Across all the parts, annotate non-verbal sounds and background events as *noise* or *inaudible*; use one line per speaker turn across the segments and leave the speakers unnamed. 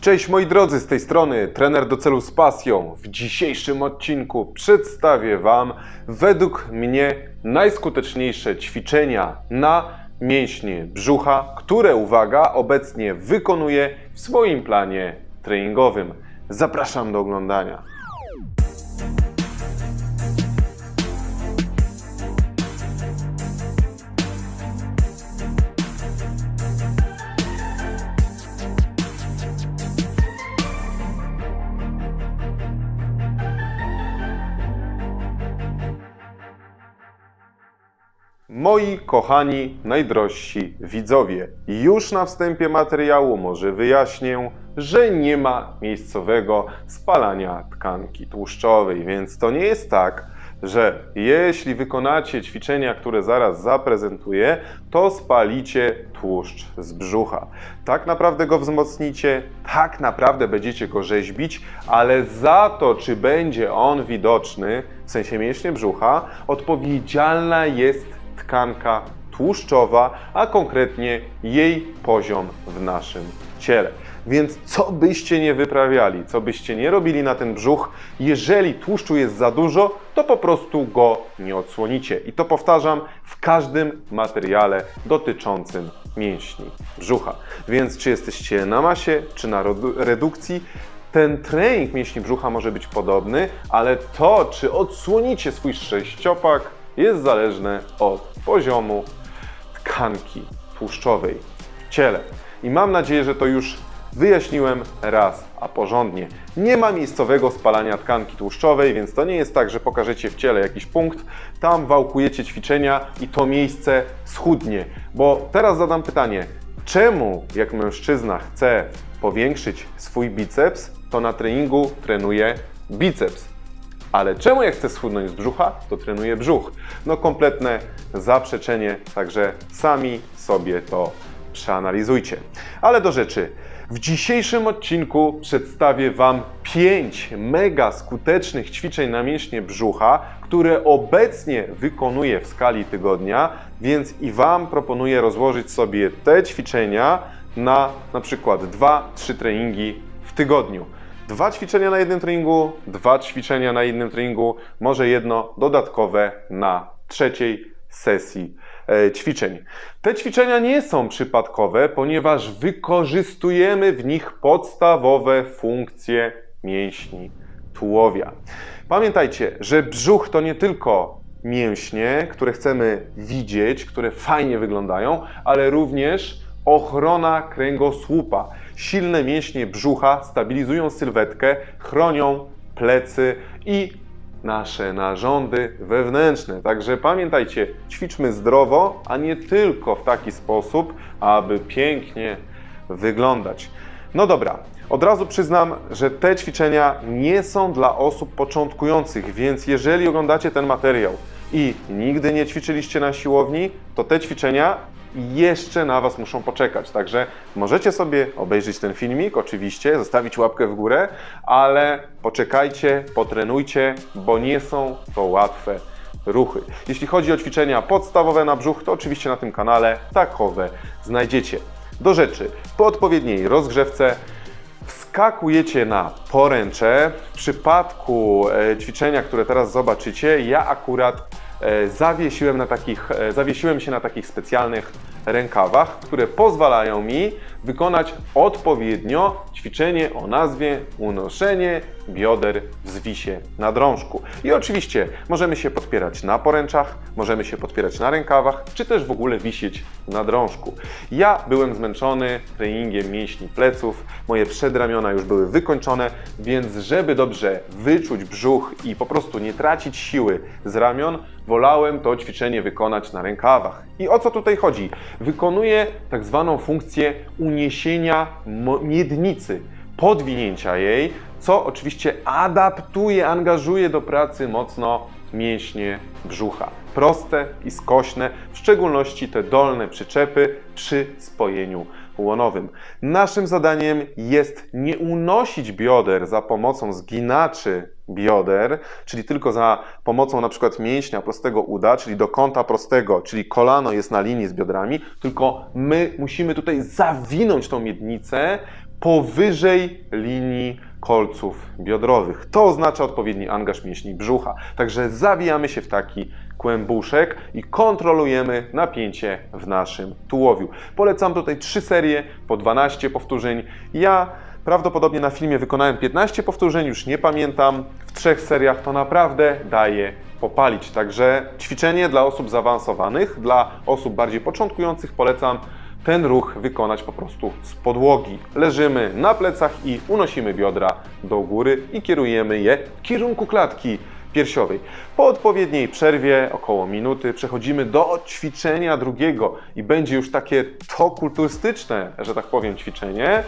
Cześć moi drodzy, z tej strony trener do celu z pasją. W dzisiejszym odcinku przedstawię Wam według mnie najskuteczniejsze ćwiczenia na mięśnie brzucha, które uwaga, obecnie wykonuję w swoim planie treningowym. Zapraszam do oglądania. Moi kochani, najdrożsi widzowie, już na wstępie materiału może wyjaśnię, że nie ma miejscowego spalania tkanki tłuszczowej, więc to nie jest tak, że jeśli wykonacie ćwiczenia, które zaraz zaprezentuję, to spalicie tłuszcz z brzucha. Tak naprawdę go wzmocnicie, tak naprawdę będziecie go rzeźbić, ale za to, czy będzie on widoczny, w sensie mięśnie brzucha, odpowiedzialna jest tkanka tłuszczowa, a konkretnie jej poziom w naszym ciele. Więc co byście nie wyprawiali, co byście nie robili na ten brzuch, jeżeli tłuszczu jest za dużo, to po prostu go nie odsłonicie. I to powtarzam w każdym materiale dotyczącym mięśni brzucha. Więc czy jesteście na masie, czy na redukcji, ten trening mięśni brzucha może być podobny, ale to, czy odsłonicie swój sześciopak, jest zależne od poziomu tkanki tłuszczowej w ciele. I mam nadzieję, że to już wyjaśniłem raz, a porządnie. Nie ma miejscowego spalania tkanki tłuszczowej, więc to nie jest tak, że pokażecie w ciele jakiś punkt, tam wałkujecie ćwiczenia i to miejsce schudnie. Bo teraz zadam pytanie, czemu jak mężczyzna chce powiększyć swój biceps, to na treningu trenuje biceps? Ale czemu jak chcę schudnąć z brzucha, to trenuję brzuch? No kompletne zaprzeczenie, także sami sobie to przeanalizujcie. Ale do rzeczy. W dzisiejszym odcinku przedstawię Wam 5 mega skutecznych ćwiczeń na mięśnie brzucha, które obecnie wykonuję w skali tygodnia, więc i Wam proponuję rozłożyć sobie te ćwiczenia na na przykład 2-3 treningi w tygodniu. Dwa ćwiczenia na jednym treningu, dwa ćwiczenia na innym treningu, może jedno dodatkowe na trzeciej sesji e, ćwiczeń. Te ćwiczenia nie są przypadkowe, ponieważ wykorzystujemy w nich podstawowe funkcje mięśni tułowia. Pamiętajcie, że brzuch to nie tylko mięśnie, które chcemy widzieć, które fajnie wyglądają, ale również ochrona kręgosłupa. Silne mięśnie brzucha stabilizują sylwetkę, chronią plecy i nasze narządy wewnętrzne. Także pamiętajcie, ćwiczmy zdrowo, a nie tylko w taki sposób, aby pięknie wyglądać. No dobra, od razu przyznam, że te ćwiczenia nie są dla osób początkujących, więc jeżeli oglądacie ten materiał i nigdy nie ćwiczyliście na siłowni, to te ćwiczenia jeszcze na Was muszą poczekać. Także możecie sobie obejrzeć ten filmik, oczywiście, zostawić łapkę w górę, ale poczekajcie, potrenujcie, bo nie są to łatwe ruchy. Jeśli chodzi o ćwiczenia podstawowe na brzuch, to oczywiście na tym kanale takowe znajdziecie. Do rzeczy, po odpowiedniej rozgrzewce wskakujecie na poręcze. W przypadku e, ćwiczenia, które teraz zobaczycie, ja akurat zawiesiłem, na takich, e, zawiesiłem się na takich specjalnych rękawach, które pozwalają mi wykonać odpowiednio ćwiczenie o nazwie unoszenie bioder w zwisie na drążku. I oczywiście możemy się podpierać na poręczach, możemy się podpierać na rękawach, czy też w ogóle wisieć na drążku. Ja byłem zmęczony treningiem mięśni pleców, moje przedramiona już były wykończone, więc żeby dobrze wyczuć brzuch i po prostu nie tracić siły z ramion, wolałem to ćwiczenie wykonać na rękawach. I o co tutaj chodzi? Wykonuję tak zwaną funkcję uniesienia miednicy, podwinięcia jej, co oczywiście adaptuje, angażuje do pracy mocno mięśnie brzucha. Proste i skośne, w szczególności te dolne przyczepy przy spojeniu Naszym zadaniem jest nie unosić bioder za pomocą zginaczy bioder, czyli tylko za pomocą na przykład mięśnia prostego uda, czyli do kąta prostego, czyli kolano jest na linii z biodrami, tylko my musimy tutaj zawinąć tą miednicę, powyżej linii kolców biodrowych. To oznacza odpowiedni angaż mięśni brzucha. Także zawijamy się w taki kłębuszek i kontrolujemy napięcie w naszym tułowiu. Polecam tutaj trzy serie po 12 powtórzeń. Ja prawdopodobnie na filmie wykonałem 15 powtórzeń, już nie pamiętam. W trzech seriach to naprawdę daje popalić. Także ćwiczenie dla osób zaawansowanych, dla osób bardziej początkujących polecam ten ruch wykonać po prostu z podłogi. Leżymy na plecach i unosimy biodra do góry i kierujemy je w kierunku klatki piersiowej. Po odpowiedniej przerwie, około minuty, przechodzimy do ćwiczenia drugiego i będzie już takie to kulturystyczne, że tak powiem, ćwiczenie,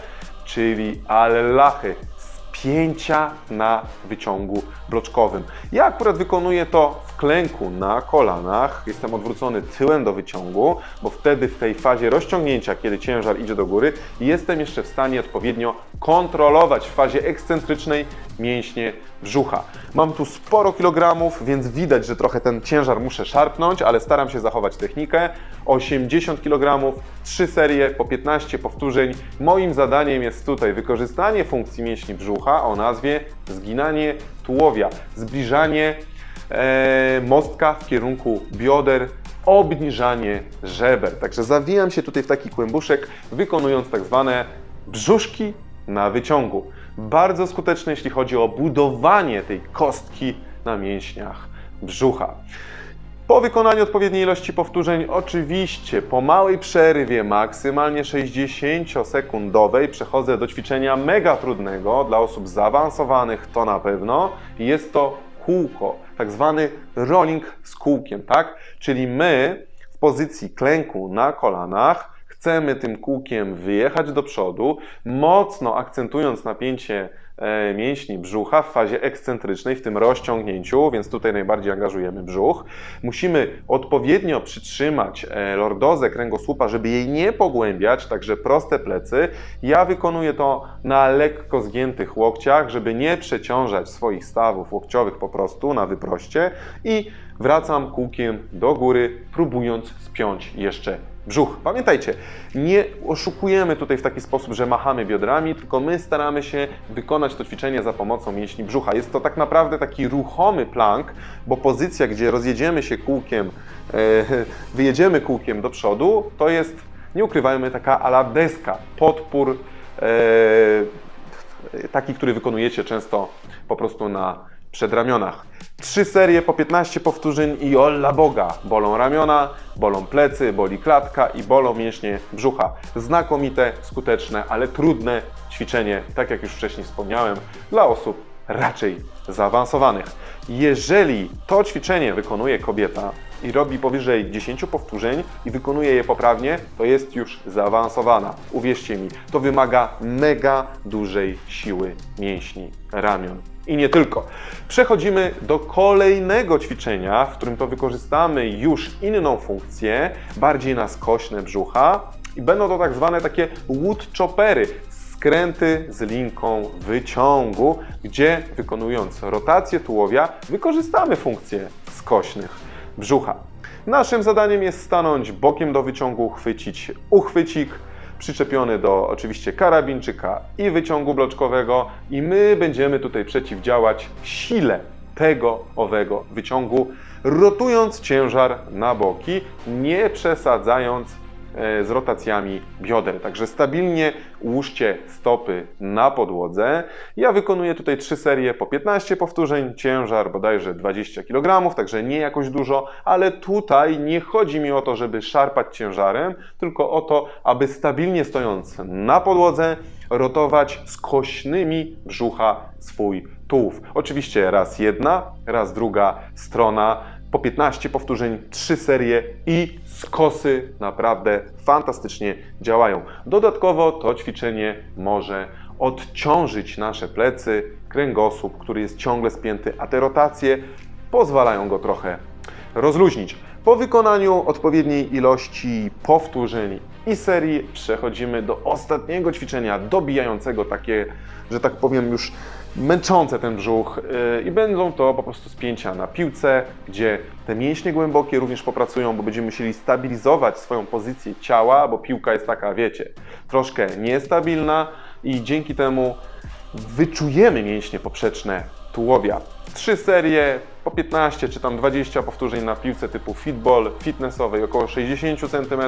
czyli allachy, spięcia na wyciągu bloczkowym. Ja akurat wykonuję to w klęku na kolanach, jestem odwrócony tyłem do wyciągu, bo wtedy w tej fazie rozciągnięcia, kiedy ciężar idzie do góry, jestem jeszcze w stanie odpowiednio kontrolować w fazie ekscentrycznej mięśnie brzucha. Mam tu sporo kilogramów, więc widać, że trochę ten ciężar muszę szarpnąć, ale staram się zachować technikę. 80 kg, 3 serie po 15 powtórzeń. Moim zadaniem jest tutaj wykorzystanie funkcji mięśni brzucha o nazwie zginanie tułowia, zbliżanie e, mostka w kierunku bioder, obniżanie żeber. Także zawijam się tutaj w taki kłębuszek, wykonując tak zwane brzuszki na wyciągu. Bardzo skuteczne, jeśli chodzi o budowanie tej kostki na mięśniach brzucha. Po wykonaniu odpowiedniej ilości powtórzeń, oczywiście po małej przerwie, maksymalnie 60-sekundowej, przechodzę do ćwiczenia mega trudnego dla osób zaawansowanych, to na pewno. Jest to kółko, tak zwany rolling z kółkiem, tak? Czyli my w pozycji klęku na kolanach chcemy tym kółkiem wyjechać do przodu, mocno akcentując napięcie e, mięśni brzucha w fazie ekscentrycznej, w tym rozciągnięciu, więc tutaj najbardziej angażujemy brzuch. Musimy odpowiednio przytrzymać e, lordozę kręgosłupa, żeby jej nie pogłębiać, także proste plecy. Ja wykonuję to na lekko zgiętych łokciach, żeby nie przeciążać swoich stawów łokciowych po prostu na wyproście i wracam kółkiem do góry, próbując spiąć jeszcze brzuch. Pamiętajcie, nie oszukujemy tutaj w taki sposób, że machamy biodrami, tylko my staramy się wykonać to ćwiczenie za pomocą mięśni brzucha. Jest to tak naprawdę taki ruchomy plank, bo pozycja, gdzie rozjedziemy się kółkiem, e, *laughs* wyjedziemy kółkiem do przodu, to jest, nie ukrywajmy, taka ala deska, podpór, e, taki, który wykonujecie często po prostu na przedramionach. Trzy serie po 15 powtórzeń i olla Boga. Bolą ramiona, bolą plecy, boli klatka i bolą mięśnie brzucha. Znakomite, skuteczne, ale trudne ćwiczenie, tak jak już wcześniej wspomniałem, dla osób raczej zaawansowanych. Jeżeli to ćwiczenie wykonuje kobieta i robi powyżej 10 powtórzeń i wykonuje je poprawnie, to jest już zaawansowana. Uwierzcie mi, to wymaga mega dużej siły mięśni ramion. I nie tylko. Przechodzimy do kolejnego ćwiczenia, w którym to wykorzystamy już inną funkcję, bardziej na skośne brzucha. I będą to tak zwane takie wood choppery, skręty z linką wyciągu, gdzie wykonując rotację tułowia, wykorzystamy funkcję skośnych brzucha. Naszym zadaniem jest stanąć bokiem do wyciągu, chwycić uchwycik, przyczepiony do oczywiście karabinczyka i wyciągu bloczkowego i my będziemy tutaj przeciwdziałać sile tego owego wyciągu, rotując ciężar na boki, nie przesadzając z rotacjami bioder. Także stabilnie ułóżcie stopy na podłodze. Ja wykonuję tutaj trzy serie po 15 powtórzeń, ciężar bodajże 20 kg, także nie jakoś dużo, ale tutaj nie chodzi mi o to, żeby szarpać ciężarem, tylko o to, aby stabilnie stojąc na podłodze rotować skośnymi brzucha swój tułów. Oczywiście raz jedna, raz druga strona, po 15 powtórzeń, 3 serie i skosy naprawdę fantastycznie działają. Dodatkowo to ćwiczenie może odciążyć nasze plecy, kręgosłup, który jest ciągle spięty, a te rotacje pozwalają go trochę rozluźnić. Po wykonaniu odpowiedniej ilości powtórzeń i serii przechodzimy do ostatniego ćwiczenia, dobijającego takie, że tak powiem, już męczące ten brzuch yy, i będą to po prostu spięcia na piłce, gdzie te mięśnie głębokie również popracują, bo będziemy musieli stabilizować swoją pozycję ciała, bo piłka jest taka, wiecie, troszkę niestabilna, i dzięki temu wyczujemy mięśnie poprzeczne tułowia. Trzy serie po 15 czy tam 20 powtórzeń na piłce typu fitball, fitnessowej, około 60 cm.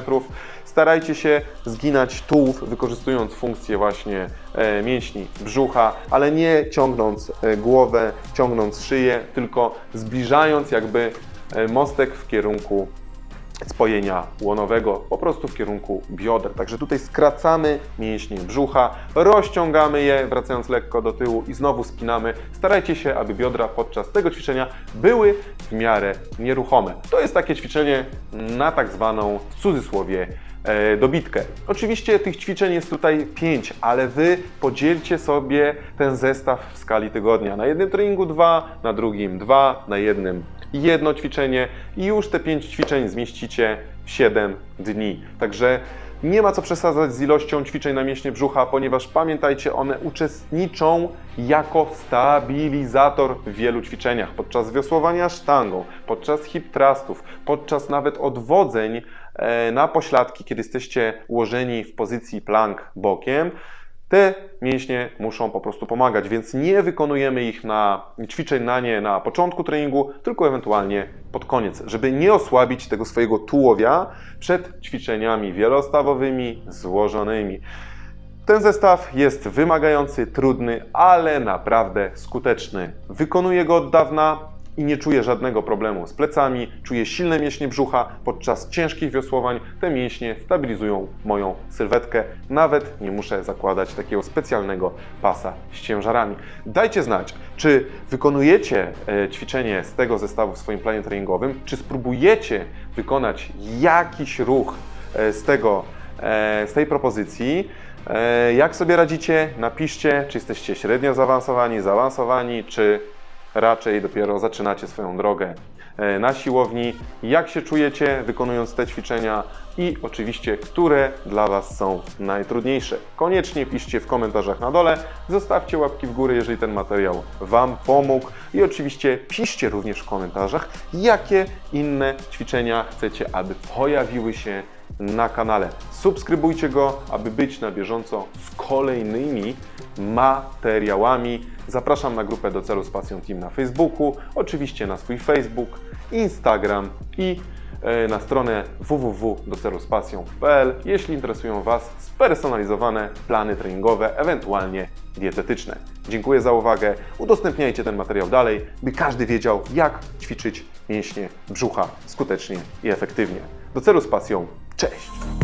Starajcie się zginać tułów, wykorzystując funkcję właśnie e, mięśni brzucha, ale nie ciągnąc e, głowę, ciągnąc szyję, tylko zbliżając jakby e, mostek w kierunku spojenia łonowego, po prostu w kierunku bioder. Także tutaj skracamy mięśnie brzucha, rozciągamy je, wracając lekko do tyłu i znowu spinamy. Starajcie się, aby biodra podczas tego ćwiczenia były w miarę nieruchome. To jest takie ćwiczenie na tak zwaną, w cudzysłowie, dobitkę. Oczywiście tych ćwiczeń jest tutaj 5, ale Wy podzielcie sobie ten zestaw w skali tygodnia. Na jednym treningu 2, na drugim 2, na jednym jedno ćwiczenie i już te 5 ćwiczeń zmieścicie w 7 dni. Także nie ma co przesadzać z ilością ćwiczeń na mięśnie brzucha, ponieważ pamiętajcie, one uczestniczą jako stabilizator w wielu ćwiczeniach. Podczas wiosłowania sztangą, podczas hip thrustów, podczas nawet odwodzeń e, na pośladki, kiedy jesteście ułożeni w pozycji plank bokiem. Te mięśnie muszą po prostu pomagać, więc nie wykonujemy ich na ćwiczeń na nie na początku treningu, tylko ewentualnie pod koniec, żeby nie osłabić tego swojego tułowia przed ćwiczeniami wielostawowymi, złożonymi. Ten zestaw jest wymagający, trudny, ale naprawdę skuteczny. Wykonuję go od dawna i nie czuję żadnego problemu z plecami. Czuję silne mięśnie brzucha. Podczas ciężkich wiosłowań te mięśnie stabilizują moją sylwetkę. Nawet nie muszę zakładać takiego specjalnego pasa z ciężarami. Dajcie znać, czy wykonujecie e, ćwiczenie z tego zestawu w swoim planie treningowym, czy spróbujecie wykonać jakiś ruch e, z tego e, z tej propozycji. Jak sobie radzicie? Napiszcie, czy jesteście średnio zaawansowani, zaawansowani, czy raczej dopiero zaczynacie swoją drogę e, na siłowni. Jak się czujecie wykonując te ćwiczenia i oczywiście, które dla Was są najtrudniejsze. Koniecznie piszcie w komentarzach na dole, zostawcie łapki w górę, jeżeli ten materiał Wam pomógł i oczywiście piszcie również w komentarzach, jakie inne ćwiczenia chcecie, aby pojawiły się na kanale. Subskrybujcie go, aby być na bieżąco z kolejnymi materiałami. Zapraszam na grupę do celu z pasją Team na Facebooku, oczywiście na swój Facebook, Instagram i e, na stronę www.doceluspasją.pl, jeśli interesują Was spersonalizowane plany treningowe, ewentualnie dietetyczne. Dziękuję za uwagę. Udostępniajcie ten materiał dalej, by każdy wiedział, jak ćwiczyć mięśnie brzucha skutecznie i efektywnie. Do celu z pasją. Cześć!